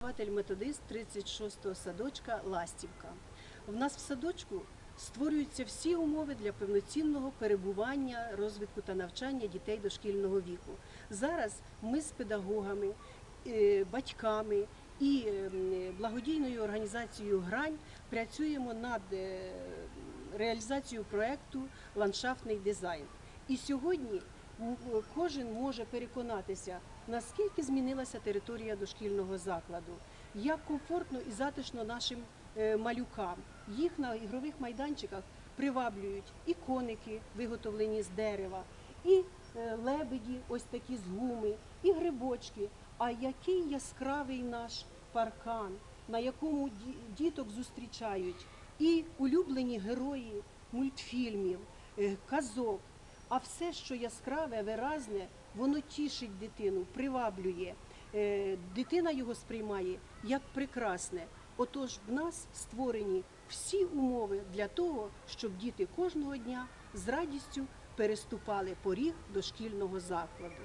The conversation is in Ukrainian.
Вихователь методист 36-го садочка Ластівка. В нас в садочку створюються всі умови для повноцінного перебування, розвитку та навчання дітей дошкільного віку. Зараз ми з педагогами, е, батьками і ем, благодійною організацією Грань працюємо над е, реалізацією проекту Ландшафтний дизайн. І сьогодні кожен може переконатися, наскільки змінилася територія дошкільного закладу, як комфортно і затишно нашим е, малюкам. Їх на ігрових майданчиках приваблюють і коники, виготовлені з дерева, і е, лебеді, ось такі з гуми, і грибочки. А який яскравий наш паркан, на якому діток зустрічають і улюблені герої мультфільмів, е, казок. А все, що яскраве, виразне, воно тішить дитину, приваблює. Е, Дитина його сприймає як прекрасне. Отож, в нас створені всі умови для того, щоб діти кожного дня з радістю переступали поріг дошкільного закладу.